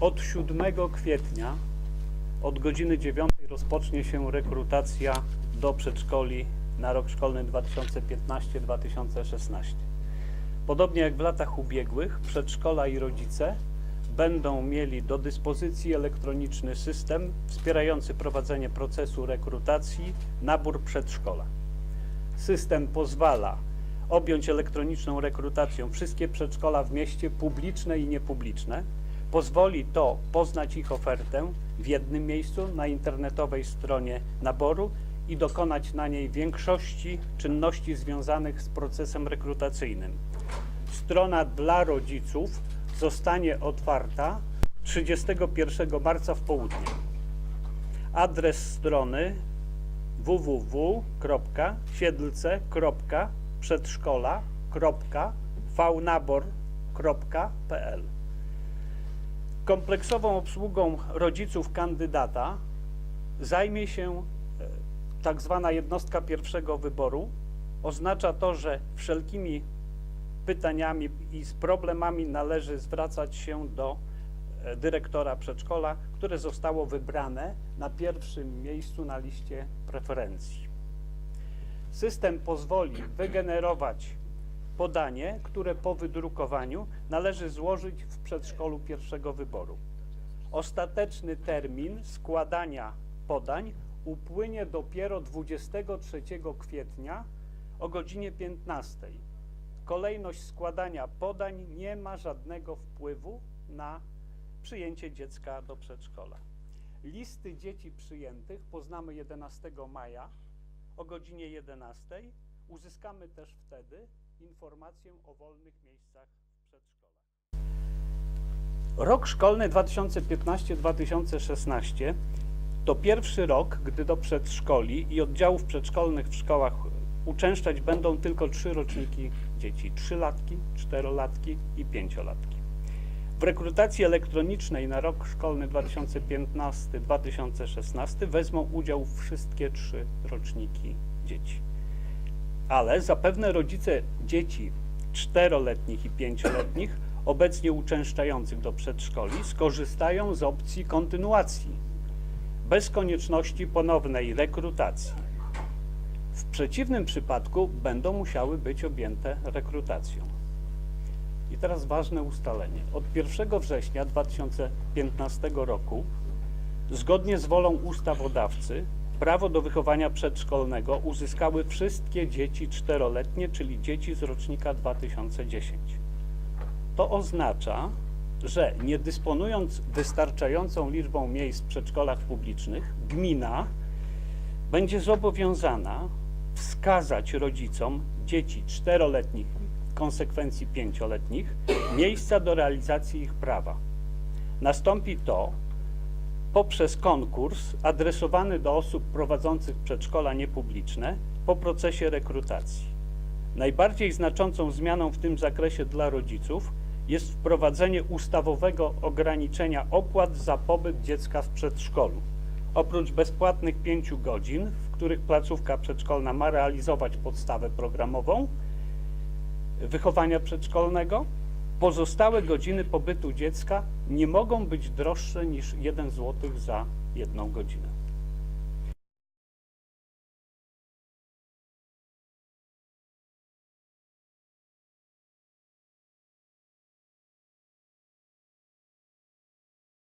Od 7 kwietnia od godziny 9 rozpocznie się rekrutacja do przedszkoli na rok szkolny 2015-2016. Podobnie jak w latach ubiegłych, przedszkola i rodzice będą mieli do dyspozycji elektroniczny system wspierający prowadzenie procesu rekrutacji, nabór przedszkola. System pozwala objąć elektroniczną rekrutacją wszystkie przedszkola w mieście, publiczne i niepubliczne. Pozwoli to poznać ich ofertę w jednym miejscu na internetowej stronie naboru i dokonać na niej większości czynności związanych z procesem rekrutacyjnym. Strona dla rodziców zostanie otwarta 31 marca w południe. Adres strony www.siedlce.przedszkola.faunabor.pl Kompleksową obsługą rodziców kandydata zajmie się e, tak zwana jednostka pierwszego wyboru. Oznacza to, że wszelkimi pytaniami i z problemami należy zwracać się do e, dyrektora przedszkola, które zostało wybrane na pierwszym miejscu na liście preferencji. System pozwoli wygenerować podanie, które po wydrukowaniu należy złożyć w przedszkolu pierwszego wyboru. Ostateczny termin składania podań upłynie dopiero 23 kwietnia o godzinie 15. Kolejność składania podań nie ma żadnego wpływu na przyjęcie dziecka do przedszkola. Listy dzieci przyjętych poznamy 11 maja o godzinie 11. Uzyskamy też wtedy informację o wolnych miejscach w przedszkolach. Rok szkolny 2015-2016 to pierwszy rok, gdy do przedszkoli i oddziałów przedszkolnych w szkołach uczęszczać będą tylko trzy roczniki dzieci: trzylatki, czterolatki i pięciolatki. W rekrutacji elektronicznej na rok szkolny 2015-2016 wezmą udział wszystkie trzy roczniki dzieci. Ale zapewne rodzice dzieci czteroletnich i pięcioletnich obecnie uczęszczających do przedszkoli skorzystają z opcji kontynuacji bez konieczności ponownej rekrutacji. W przeciwnym przypadku będą musiały być objęte rekrutacją. I teraz ważne ustalenie. Od 1 września 2015 roku, zgodnie z wolą ustawodawcy, prawo do wychowania przedszkolnego uzyskały wszystkie dzieci czteroletnie, czyli dzieci z rocznika 2010. To oznacza, że nie dysponując wystarczającą liczbą miejsc w przedszkolach publicznych, gmina będzie zobowiązana wskazać rodzicom dzieci czteroletnich, w konsekwencji pięcioletnich, miejsca do realizacji ich prawa. Nastąpi to poprzez konkurs adresowany do osób prowadzących przedszkola niepubliczne po procesie rekrutacji. Najbardziej znaczącą zmianą w tym zakresie dla rodziców jest wprowadzenie ustawowego ograniczenia opłat za pobyt dziecka w przedszkolu. Oprócz bezpłatnych pięciu godzin, w których placówka przedszkolna ma realizować podstawę programową wychowania przedszkolnego, pozostałe godziny pobytu dziecka nie mogą być droższe niż 1 zł za jedną godzinę.